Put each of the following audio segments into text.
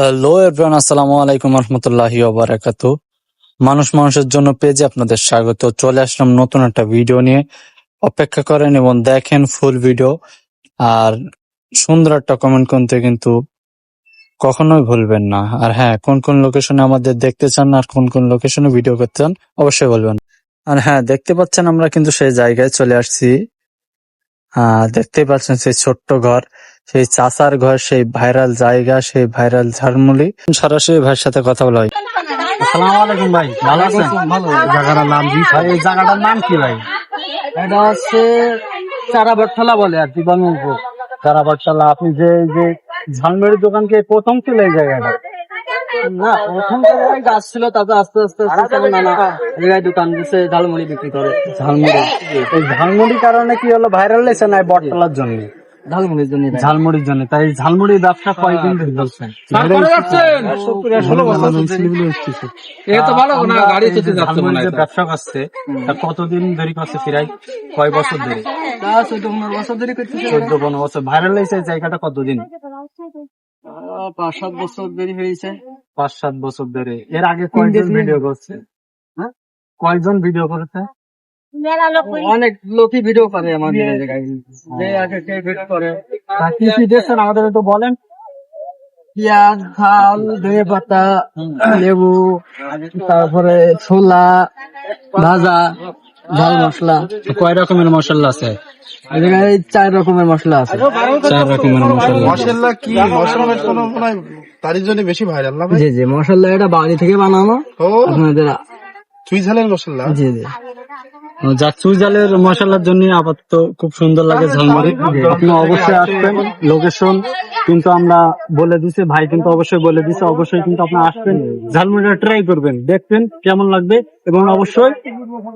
Hello everyone আসসালামু আলাইকুম রহমতুল্লাহি ওবারাকাতু মানুষ মানুষের জন্য পেজে আপনাদের স্বাগত চলে আসলাম নতুন একটা ভিডিও নিয়ে অপেক্ষা করেন এবং দেখেন ফুল ভিডিও আর সুন্দর একটা কমেন্ট করতে কিন্তু কখনোই ভুলবেন না আর হ্যাঁ কোন কোন লোকেশনে আমাদের দেখতে চান আর কোন কোন লোকেশনে ভিডিও করতে চান অবশ্যই বলবেন আর হ্যাঁ দেখতে পাচ্ছেন আমরা কিন্তু সেই জায়গায় চলে আসছি আহ দেখতে পাচ্ছেন সেই ছোট্ট ঘর, সেই চাচার ঘর, সেই ভাইরাল জায়গা, সেই ভাইরাল ঝাড়মুড়ি সরাসরি ভাইয়ের সাথে কথা বলা হয়। আসসালামু আলাইকুম ভাই, ভালো আছেন? জায়গাটার নাম কি? ভাই, এই জায়গাটার নাম কি ভাই? এটা হচ্ছে চারাবটতলা বলে আর কি বানুরপুর তারাবাট্টালা আপনি যে যে ঝালমুড়ির দোকানকে প্রথম ছিল এই জায়গাটা। না প্রথম জায়গায় গাছ ছিল তারপর আস্তে আস্তে আস্তে আস্তে নানা জায়গায় দোকান দিচ্ছে ঝালমুড়ি বিক্রি করে। ঝালমুড়ি। এই ঝালমুড়ির কারণে কি হলো? ভাইরাল হয়েছে না বটতলার জন্য? ঝালমুড়ির জন্য ঝালমুড়ির জন্য। তাই ব্যবসা কয়দিন ধরে চলছে। এটা তো ভালো না গাড়ি চেতে যাচ্ছে মনে ঝালমুড়ির হয় ব্যবসা করছে কতদিন ধরে করছে প্রায় কয় বছর ধরে? চোদ্দ পনেরো বছর ধরে করতেছে চোদ্দ পনেরো বছর। ভাইরাল হয়েছে জায়গাটা কতদিন? পাঁচ সাত বছর দেরি হয়েছে। পাঁচ সাত বছর ধরে। এর আগে কয়জন ভিডিও করছে। হ্যাঁ? কয়জন ভিডিও করেছে? অনেক লোকই ভিডিও করে আমাদের যে আগে কে ভিডিও করে। কি কি দেখছেন আমাদের একটু বলেন। পেঁয়াজ ঝাল ধনে পাতা লেবু তারপরে ছোলা ভাজা ঝাল মশলা। কয় রকমের মশলা আছে? চার রকমের মশলা আছে। চার রকমের মশলা মশলা কি? মশলা কোনো হয় তারই জন্য বেশি ভাইরাল না জি জি মশলা এটা বাড়ি থেকে বানানো। আপনাদের চুই মশলা জি জি। যা চুইজালের মশলার জন্য আপাতত খুব সুন্দর লাগে ঝালমুড়ি আপনি অবশ্যই আসবেন লোকেশন কিন্তু আমরা বলে দিছি ভাই কিন্তু অবশ্যই বলে দিছে অবশ্যই কিন্তু আপনি আসবেন। ঝালমুড়িটা ট্রাই করবেন দেখবেন কেমন লাগবে এবং অবশ্যই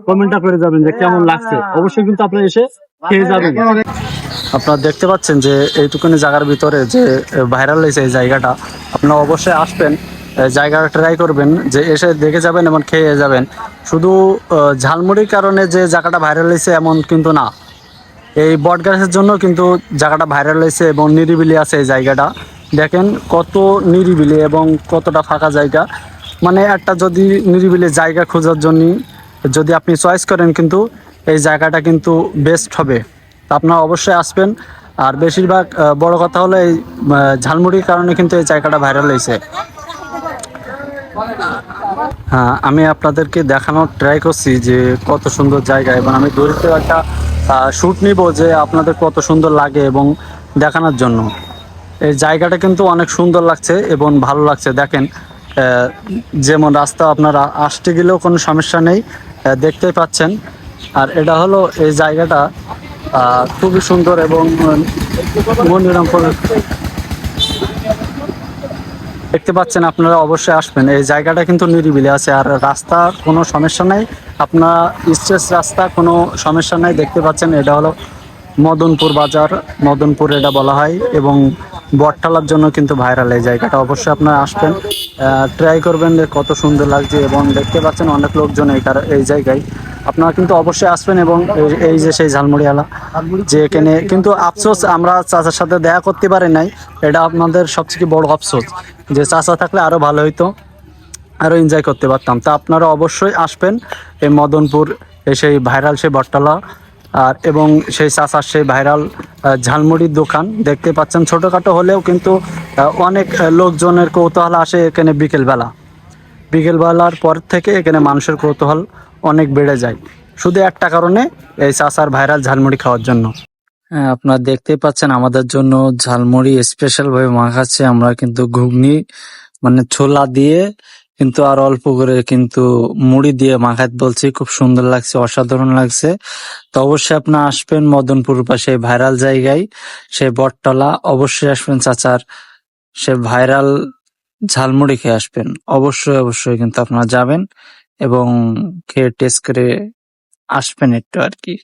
কমেন্টটা করে যাবেন যে কেমন লাগছে। অবশ্যই কিন্তু আপনি এসে খেয়ে যাবেন। আপনারা দেখতে পাচ্ছেন যে এইটুকুনি জায়গার ভিতরে যে ভাইরাল হয়েছে এই জায়গাটা। আপনারা অবশ্যই আসবেন জায়গাটা ট্রাই করবেন, যে এসে দেখে যাবেন এবং খেয়ে যাবেন। শুধু ঝালমুড়ির কারণে যে জায়গাটা ভাইরাল হয়েছে এমন কিন্তু না। এই বট গাছের জন্য কিন্তু জায়গাটা ভাইরাল হয়েছে এবং নিরিবিলি আছে এই জায়গাটা। দেখেন কত নিরিবিলি এবং কতটা ফাঁকা জায়গা। মানে একটা যদি নিরিবিলি জায়গা খোঁজার জন্য যদি আপনি চয়েস করেন কিন্তু এই জায়গাটা কিন্তু বেস্ট হবে। আপনারা অবশ্যই আসবেন। আর বেশিরভাগ বড় কথা হলো এই ঝালমুড়ির কারণে কিন্তু এই জায়গাটা ভাইরাল হয়েছে। হ্যাঁ আমি আপনাদেরকে দেখানোর ট্রাই করছি যে কত সুন্দর জায়গা এবং আমি দূরে থেকে একটা শ্যুট নিব যে আপনাদের কত সুন্দর লাগে এবং দেখানোর জন্য। এই জায়গাটা কিন্তু অনেক সুন্দর লাগছে এবং ভালো লাগছে, দেখেন। যেমন রাস্তা আপনারা আসতে গেলেও কোনো সমস্যা নেই দেখতেই পাচ্ছেন। আর এটা হলো এই জায়গাটা খুবই সুন্দর এবং মনোরম দেখতে পাচ্ছেন আপনারা অবশ্যই আসবেন। এই জায়গাটা কিন্তু নিরিবিলি আছে, আর রাস্তা কোনো সমস্যা নাই। আপনার স্ট্রেস রাস্তা কোনো সমস্যা নাই। দেখতে পাচ্ছেন এটা হলো মদনপুর বাজার। মদনপুর এটা বলা হয়, এবং বটতলার জন্য কিন্তু ভাইরাল এই জায়গাটা। অবশ্যই আপনারা আসবেন ট্রাই করবেন কত সুন্দর লাগছে, এবং দেখতে পাচ্ছেন অনেক লোকজন এই এই জায়গায়। আপনারা কিন্তু অবশ্যই আসবেন এবং এই- যে সেই ঝালমুড়িওয়ালা যে এখানে, কিন্তু আফসোস, আমরা চাচার সাথে দেখা করতে পারি নাই। এটা আপনাদের সবথেকে বড় আফসোস, যে চাচা থাকলে আরও ভালো হইতো আরও এনজয় করতে পারতাম। তা আপনারা অবশ্যই আসবেন এই মদনপুর সেই ভাইরাল সেই বটতলা, আর এবং সেই চাচার সেই ভাইরাল ঝালমুড়ির দোকান। দেখতে পাচ্ছেন, ছোটোখাটো হলেও কিন্তু অনেক লোকজনের কৌতূহল আসে এখানে বিকেলবেলা। বিকেলবেলার পর থেকে এখানে মানুষের কৌতূহল অনেক বেড়ে যায়। শুধু একটা কারণে এই চাচার ভাইরাল ঝালমুড়ি খাওয়ার জন্য। হ্যাঁ আপনারা দেখতেই পাচ্ছেন আমাদের জন্য ঝালমুড়ি স্পেশাল ভাবে মাখাচ্ছে। আমরা কিন্তু ঘুগনি মানে ছোলা দিয়ে কিন্তু আর অল্প করে কিন্তু মুড়ি দিয়ে মাখাত বলছি। খুব সুন্দর লাগছে, অসাধারণ লাগছে। তো অবশ্যই আপনার আসবেন মদনপুর পাশে ভাইরাল জায়গায় সে বটতলা। অবশ্যই আসবেন চাচার, সে ভাইরাল ঝালমুড়ি খেয়ে আসবেন। অবশ্যই অবশ্যই কিন্তু আপনারা যাবেন। এবং খেয়ে টেস্ট করে আসবেন একটু আর কি।